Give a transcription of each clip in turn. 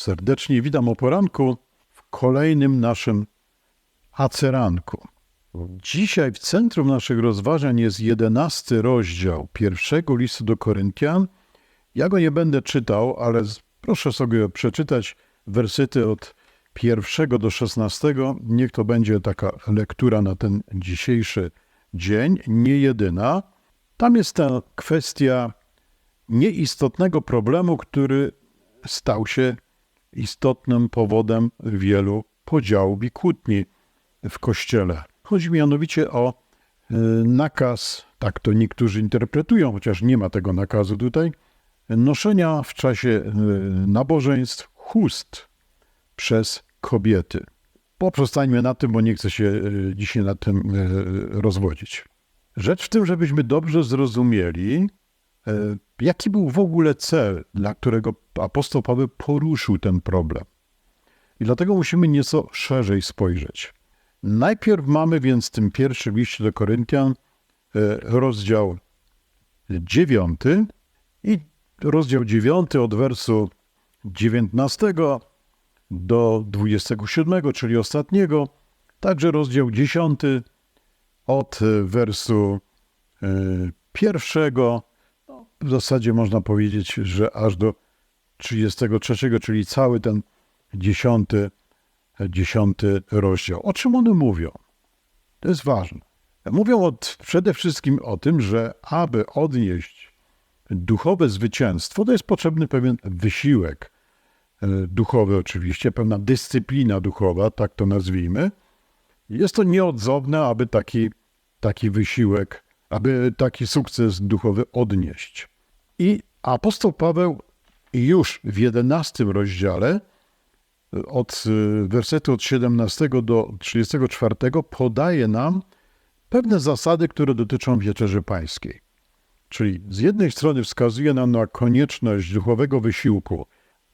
serdecznie witam o poranku w kolejnym naszym aceranku. Dzisiaj w centrum naszych rozważań jest jedenasty rozdział pierwszego listu do Koryntian. Ja go nie będę czytał, ale proszę sobie przeczytać wersety od pierwszego do szesnastego. Niech to będzie taka lektura na ten dzisiejszy dzień, nie jedyna. Tam jest ta kwestia nieistotnego problemu, który stał się istotnym powodem wielu podziałów i kłótni w Kościele. Chodzi mianowicie o e, nakaz, tak to niektórzy interpretują, chociaż nie ma tego nakazu tutaj, noszenia w czasie e, nabożeństw chust przez kobiety. Poprzestańmy na tym, bo nie chcę się e, dzisiaj nad tym rozwodzić. Rzecz w tym, żebyśmy dobrze zrozumieli, jaki był w ogóle cel, dla którego apostoł Paweł poruszył ten problem. I dlatego musimy nieco szerzej spojrzeć. Najpierw mamy więc w tym pierwszym liście do Koryntian e, rozdział dziewiąty i rozdział dziewiąty od wersu 19 do 27, czyli ostatniego, także rozdział 10 od e, wersu e, pierwszego, w zasadzie można powiedzieć, że aż do 33, czyli cały ten dziesiąty, dziesiąty rozdział. O czym one mówią? To jest ważne. Mówią od, przede wszystkim o tym, że aby odnieść duchowe zwycięstwo, to jest potrzebny pewien wysiłek e, duchowy oczywiście, pewna dyscyplina duchowa, tak to nazwijmy. Jest to nieodzowne, aby taki, taki wysiłek, aby taki sukces duchowy odnieść. I apostoł Paweł już w 11 rozdziale, od y, wersetu od 17 do 34, podaje nam pewne zasady, które dotyczą wieczerzy pańskiej. Czyli z jednej strony wskazuje nam na konieczność duchowego wysiłku,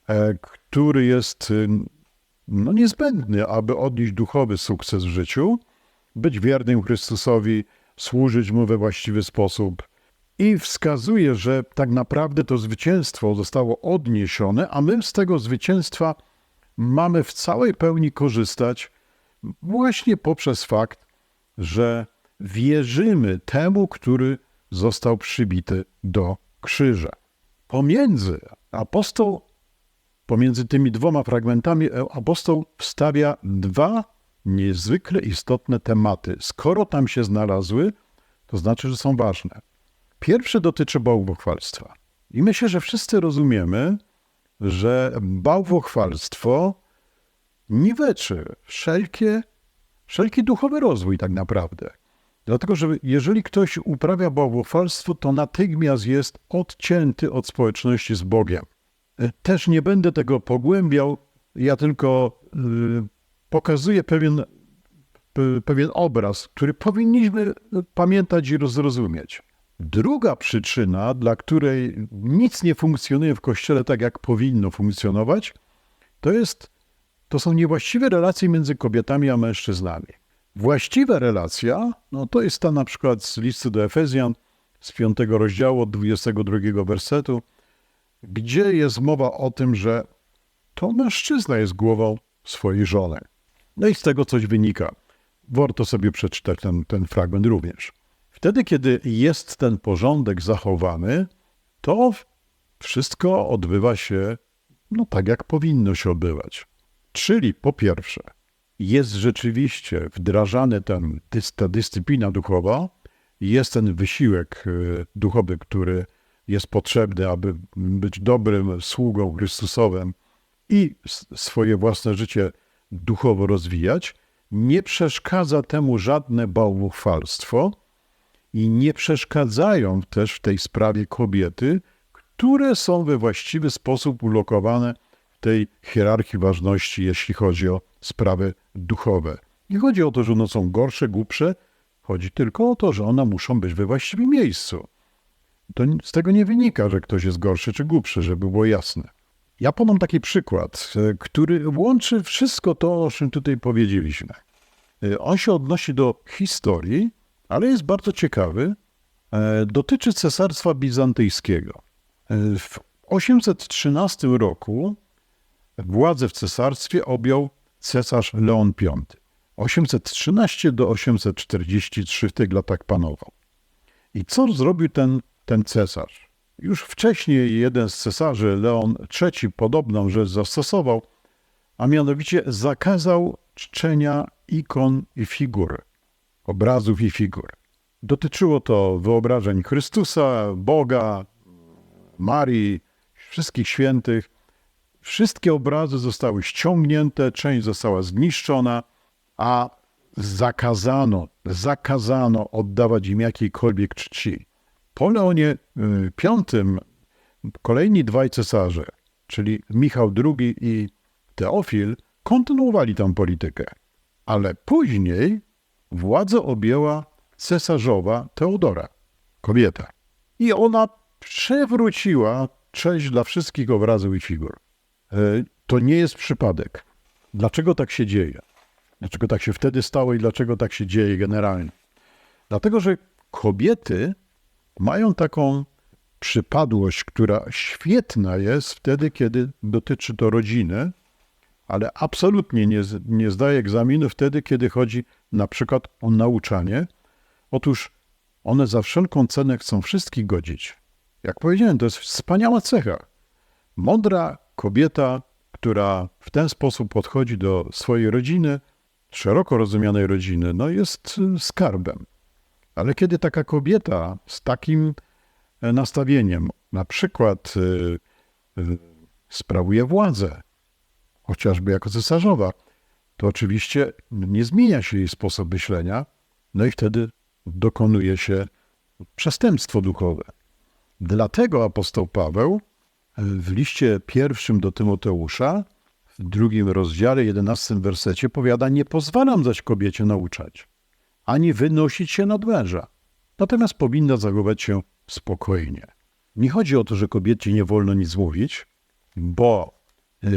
e, który jest y, no, niezbędny, aby odnieść duchowy sukces w życiu, być wiernym Chrystusowi, służyć Mu we właściwy sposób. I wskazuje, że tak naprawdę to zwycięstwo zostało odniesione, a my z tego zwycięstwa mamy w całej pełni korzystać właśnie poprzez fakt, że wierzymy temu, który został przybity do krzyża. Pomiędzy apostoł Pomiędzy tymi dwoma fragmentami apostoł wstawia dwa niezwykle istotne tematy. Skoro tam się znalazły, to znaczy, że są ważne. Pierwszy dotyczy bałwochwalstwa. I myślę, że wszyscy rozumiemy, że bałwochwalstwo niweczy wszelkie, wszelki duchowy rozwój tak naprawdę. Dlatego, że jeżeli ktoś uprawia bałwochwalstwo, to natychmiast jest odcięty od społeczności z Bogiem. Też nie będę tego pogłębiał, ja tylko pokazuję pewien, pe- pewien obraz, który powinniśmy pamiętać i zrozumieć. Druga przyczyna, dla której nic nie funkcjonuje w Kościele tak, jak powinno funkcjonować, to, jest, to są niewłaściwe relacje między kobietami a mężczyznami. Właściwa relacja, no to jest ta na przykład z listu do Efezjan z 5 rozdziału od 22 wersetu, gdzie jest mowa o tym, że to mężczyzna jest głową swojej żony. No i z tego coś wynika. Warto sobie przeczytać ten, ten fragment również. Wtedy, kiedy jest ten porządek zachowany, to wszystko odbywa się no tak, jak powinno się odbywać. Czyli po pierwsze, jest rzeczywiście wdrażany ten, ta dyscyplina duchowa, jest ten wysiłek y, duchowy, który jest potrzebny, aby być dobrym sługą Chrystusowym i swoje własne życie duchowo rozwijać, nie przeszkadza temu żadne bałwochwalstwo i nie przeszkadzają też w tej sprawie kobiety, które są we właściwy sposób ulokowane w tej hierarchii ważności, jeśli chodzi o sprawy duchowe. Nie chodzi o to, że one są gorsze, głupsze, chodzi tylko o to, że one muszą być we właściwym miejscu. To z tego nie wynika, że ktoś jest gorszy czy głupszy, żeby było jasne. Ja podam taki przykład, e, który łączy wszystko to, o czym tutaj powiedzieliśmy. E, On się odnosi do historii, ale jest bardzo ciekawy. E, Dotyczy Cesarstwa Bizantyjskiego. W 813 roku władzę w cesarstwie objął cesarz Leon V. 813 do 843 w tych latach panował. I co zrobił ten, ten cesarz? Już wcześniej jeden z cesarzy, Leon III, podobną rzecz zastosował, a mianowicie zakazał czczenia ikon i figur, obrazów i figur. Dotyczyło to wyobrażeń Chrystusa, Boga, Marii, wszystkich świętych. Wszystkie obrazy zostały ściągnięte, część została zniszczona, a zakazano, zakazano oddawać im jakiejkolwiek czci. Po Leonie V kolejni dwaj cesarze, czyli Michał II i Teofil, kontynuowali tę politykę. Ale później władzę objęła cesarzowa Teodora, kobieta. I ona przewróciła cześć dla wszystkich obrazów i figur. E, To nie jest przypadek. Dlaczego tak się dzieje? Dlaczego tak się wtedy stało i dlaczego tak się dzieje generalnie? Dlatego, że kobiety mają taką przypadłość, która świetna jest wtedy, kiedy dotyczy to rodziny, ale absolutnie nie, nie zdaje egzaminu wtedy, kiedy chodzi na przykład o nauczanie. Otóż one za wszelką cenę chcą wszystkich godzić. Jak powiedziałem, to jest wspaniała cecha. Mądra kobieta, która w ten sposób podchodzi do swojej rodziny, szeroko rozumianej rodziny, no jest skarbem. Ale kiedy taka kobieta z takim e, nastawieniem, na przykład y, y, sprawuje władzę, chociażby jako cesarzowa, to oczywiście nie zmienia się jej sposób myślenia, no i wtedy dokonuje się przestępstwo duchowe. Dlatego apostoł Paweł e, w liście pierwszym do Tymoteusza, w drugim rozdziale, jedenastym wersecie powiada, nie pozwalam zaś kobiecie nauczać, ani wynosić się nad męża. Natomiast powinna zachować się spokojnie. Nie chodzi o to, że kobiecie nie wolno nic mówić, bo e,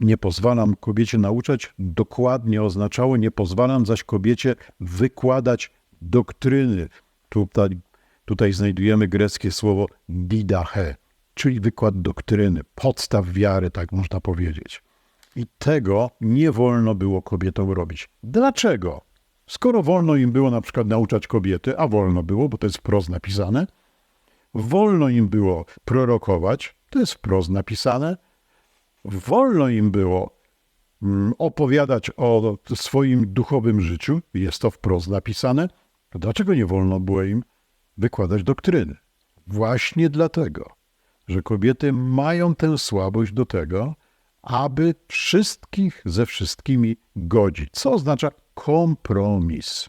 nie pozwalam kobiecie nauczać, dokładnie oznaczało nie pozwalam zaś kobiecie wykładać doktryny. Tutaj, tutaj znajdujemy greckie słowo didache, czyli wykład doktryny, podstaw wiary, tak można powiedzieć. I tego nie wolno było kobietom robić. Dlaczego? Skoro wolno im było na przykład nauczać kobiety, a wolno było, bo to jest wprost napisane, wolno im było prorokować, to jest wprost napisane, wolno im było mm, opowiadać o swoim duchowym życiu, jest to wprost napisane, to dlaczego nie wolno było im wykładać doktryny? Właśnie dlatego, że kobiety mają tę słabość do tego, aby wszystkich ze wszystkimi godzić. Co oznacza kompromis?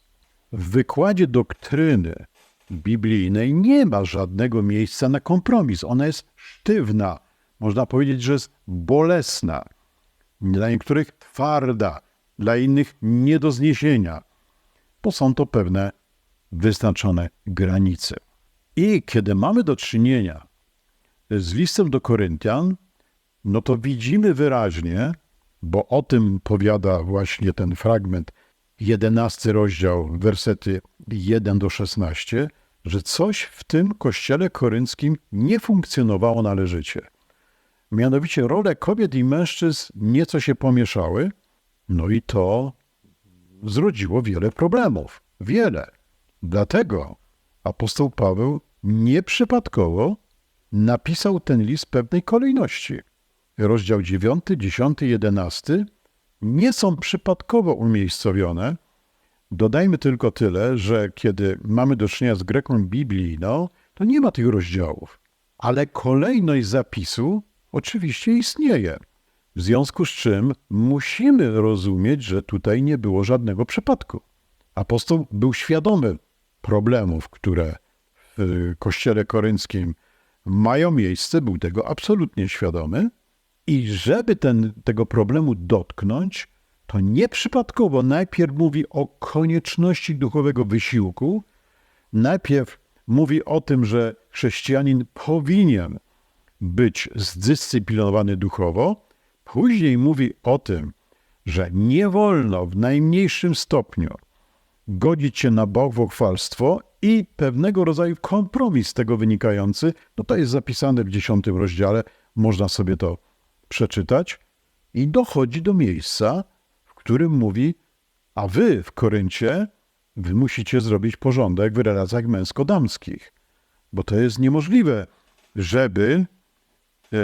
W wykładzie doktryny biblijnej nie ma żadnego miejsca na kompromis. Ona jest sztywna. Można powiedzieć, że jest bolesna. Dla niektórych twarda, dla innych nie do zniesienia, bo są to pewne wyznaczone granice. I kiedy mamy do czynienia z listem do Koryntian, no to widzimy wyraźnie, bo o tym powiada właśnie ten fragment, 11 rozdział, wersety 1 do 16, że coś w tym kościele korynckim nie funkcjonowało należycie. Mianowicie role kobiet i mężczyzn nieco się pomieszały, no i to zrodziło wiele problemów. Wiele. Dlatego apostoł Paweł nieprzypadkowo napisał ten list w pewnej kolejności. Rozdział 9, 10, 11 nie są przypadkowo umiejscowione. Dodajmy tylko tyle, że kiedy mamy do czynienia z Greką biblijną, to nie ma tych rozdziałów. Ale kolejność zapisu oczywiście istnieje. W związku z czym musimy rozumieć, że tutaj nie było żadnego przypadku. Apostoł był świadomy problemów, które w kościele korynckim mają miejsce, był tego absolutnie świadomy. I żeby ten, tego problemu dotknąć, to nieprzypadkowo najpierw mówi o konieczności duchowego wysiłku, najpierw mówi o tym, że chrześcijanin powinien być zdyscyplinowany duchowo, później mówi o tym, że nie wolno w najmniejszym stopniu godzić się na bałwochwalstwo i pewnego rodzaju kompromis z tego wynikający, no to jest zapisane w dziesiątym rozdziale, można sobie to przeczytać. i dochodzi do miejsca, w którym mówi, a wy w Koryncie, wy musicie zrobić porządek w relacjach męsko-damskich, bo to jest niemożliwe, żeby e,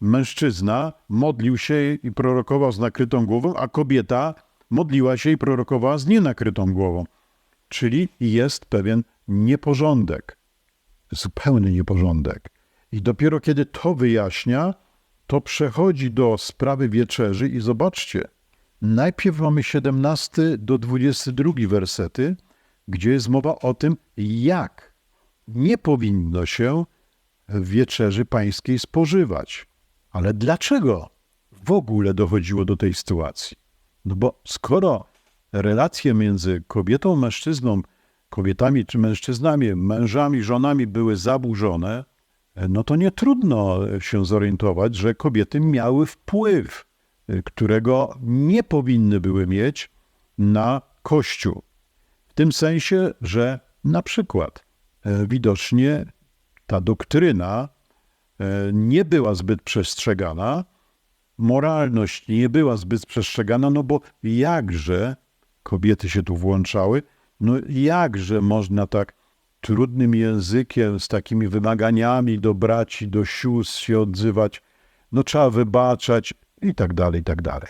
mężczyzna modlił się i prorokował z nakrytą głową, a kobieta modliła się i prorokowała z nienakrytą głową. Czyli jest pewien nieporządek, zupełny nieporządek. I dopiero kiedy to wyjaśnia, to przechodzi do sprawy wieczerzy i zobaczcie, najpierw mamy 17 do 22 wersety, gdzie jest mowa o tym, jak nie powinno się wieczerzy pańskiej spożywać. Ale dlaczego w ogóle dochodziło do tej sytuacji? No bo skoro relacje między kobietą, mężczyzną, kobietami czy mężczyznami, mężami, żonami były zaburzone, no to nie trudno się zorientować, że kobiety miały wpływ, którego nie powinny były mieć na Kościół. W tym sensie, że na przykład e, widocznie ta doktryna e, nie była zbyt przestrzegana, moralność nie była zbyt przestrzegana, no bo jakże kobiety się tu włączały, no jakże można tak trudnym językiem, z takimi wymaganiami do braci, do sióstr się odzywać, no trzeba wybaczać i tak dalej, i tak dalej.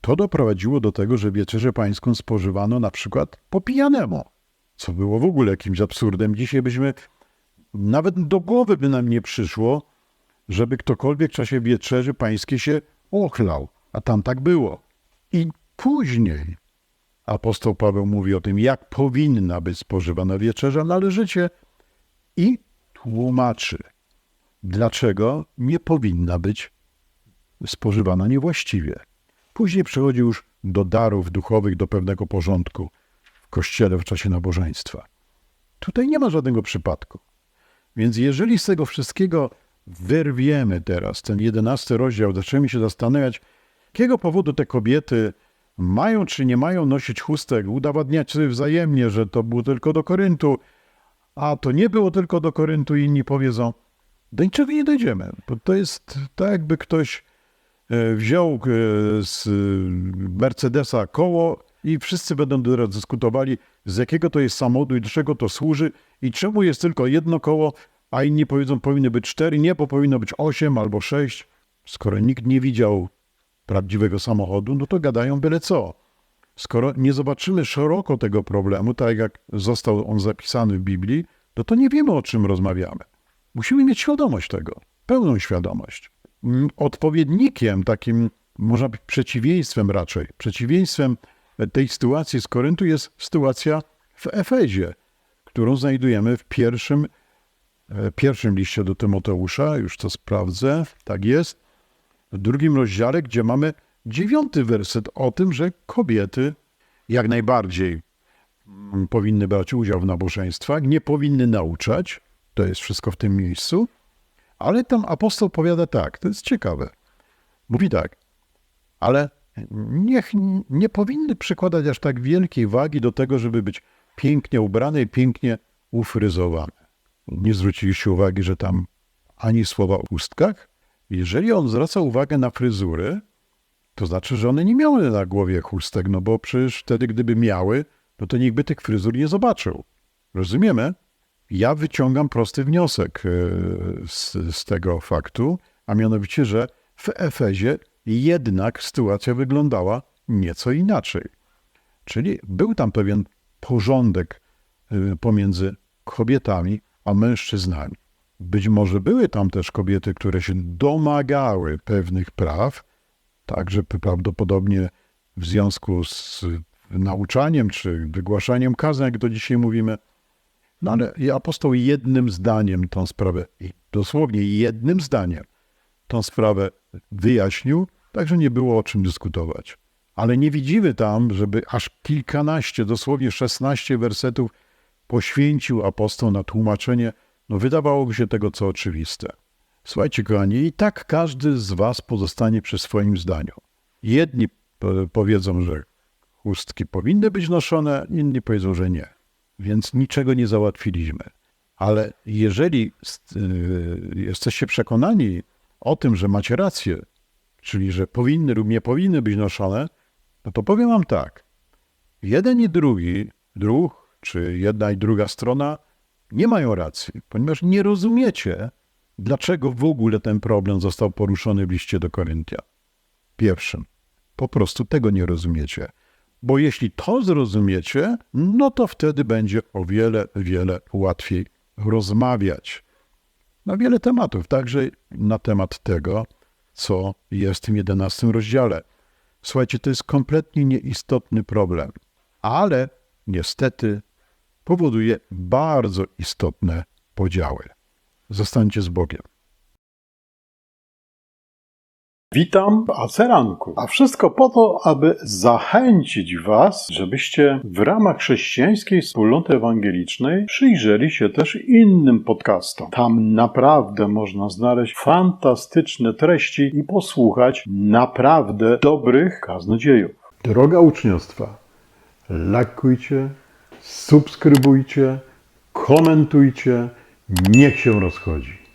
To doprowadziło do tego, że wieczerzę pańską spożywano na przykład po pijanemu, co było w ogóle jakimś absurdem. Dzisiaj byśmy, nawet do głowy by nam nie przyszło, żeby ktokolwiek w czasie wieczerzy pańskiej się ochlał, a tam tak było. I później apostoł Paweł mówi o tym, jak powinna być spożywana wieczerza należycie i tłumaczy, dlaczego nie powinna być spożywana niewłaściwie. Później przechodzi już do darów duchowych, do pewnego porządku w kościele w czasie nabożeństwa. Tutaj nie ma żadnego przypadku. Więc jeżeli z tego wszystkiego wyrwiemy teraz ten jedenasty rozdział, zaczniemy się zastanawiać, jakiego powodu te kobiety mają czy nie mają nosić chustek, udowadniać sobie wzajemnie, że to było tylko do Koryntu, a to nie było tylko do Koryntu inni powiedzą, do niczego nie dojdziemy, bo to jest tak jakby ktoś e, wziął e, z Mercedesa koło i wszyscy będą teraz dyskutowali, z jakiego to jest samochodu i do czego to służy i czemu jest tylko jedno koło, a inni powiedzą, powinny być cztery, nie, bo powinno być osiem albo sześć. Skoro nikt nie widział prawdziwego samochodu, no to gadają byle co. Skoro nie zobaczymy szeroko tego problemu, tak jak został on zapisany w Biblii, no to nie wiemy, o czym rozmawiamy. Musimy mieć świadomość tego, pełną świadomość. Odpowiednikiem, takim, można być przeciwieństwem raczej, przeciwieństwem tej sytuacji z Koryntu jest sytuacja w Efezie, którą znajdujemy w pierwszym, e, pierwszym liście do Tymoteusza, już to sprawdzę, tak jest, w drugim rozdziale, gdzie mamy dziewiąty werset o tym, że kobiety jak najbardziej mm, powinny brać udział w nabożeństwach, nie powinny nauczać, to jest wszystko w tym miejscu, ale tam apostoł powiada tak, to jest ciekawe. Mówi tak, ale niech nie powinny przykładać aż tak wielkiej wagi do tego, żeby być pięknie ubrane i pięknie ufryzowane. Nie zwróciliście uwagi, że tam ani słowa o chustkach, jeżeli on zwraca uwagę na fryzury, to znaczy, że one nie miały na głowie chustek, no bo przecież wtedy, gdyby miały, no to nikt by tych fryzur nie zobaczył. Rozumiemy? Ja wyciągam prosty wniosek e, z, z tego faktu, a mianowicie, że w Efezie jednak sytuacja wyglądała nieco inaczej. Czyli był tam pewien porządek e, pomiędzy kobietami a mężczyznami. Być może były tam też kobiety, które się domagały pewnych praw, także prawdopodobnie w związku z nauczaniem czy wygłaszaniem kazań, jak to dzisiaj mówimy. No ale apostoł jednym zdaniem tą sprawę, dosłownie jednym zdaniem tą sprawę wyjaśnił, także nie było o czym dyskutować. Ale nie widzimy tam, żeby aż kilkanaście, dosłownie szesnaście wersetów poświęcił apostoł na tłumaczenie no wydawałoby się tego co oczywiste. Słuchajcie, kochani, i tak każdy z was pozostanie przy swoim zdaniu. Jedni powiedzą, że chustki powinny być noszone, inni powiedzą, że nie. Więc niczego nie załatwiliśmy. Ale jeżeli y, jesteście przekonani o tym, że macie rację, czyli że powinny lub nie powinny być noszone, no to powiem wam tak. Jeden i drugi, druh, czy jedna i druga strona nie mają racji, ponieważ nie rozumiecie, dlaczego w ogóle ten problem został poruszony w liście do Koryntia. Pierwszym, po prostu tego nie rozumiecie. Bo jeśli to zrozumiecie, no to wtedy będzie o wiele, wiele łatwiej rozmawiać na wiele tematów, także na temat tego, co jest w tym 11 rozdziale. Słuchajcie, to jest kompletnie nieistotny problem, ale niestety powoduje bardzo istotne podziały. Zostańcie z Bogiem. Witam w Aceranku, a wszystko po to, aby zachęcić Was, żebyście w ramach chrześcijańskiej wspólnoty ewangelicznej przyjrzeli się też innym podcastom. Tam naprawdę można znaleźć fantastyczne treści i posłuchać naprawdę dobrych kaznodziejów. Droga uczniostwa, lajkujcie, subskrybujcie, komentujcie, niech się rozchodzi.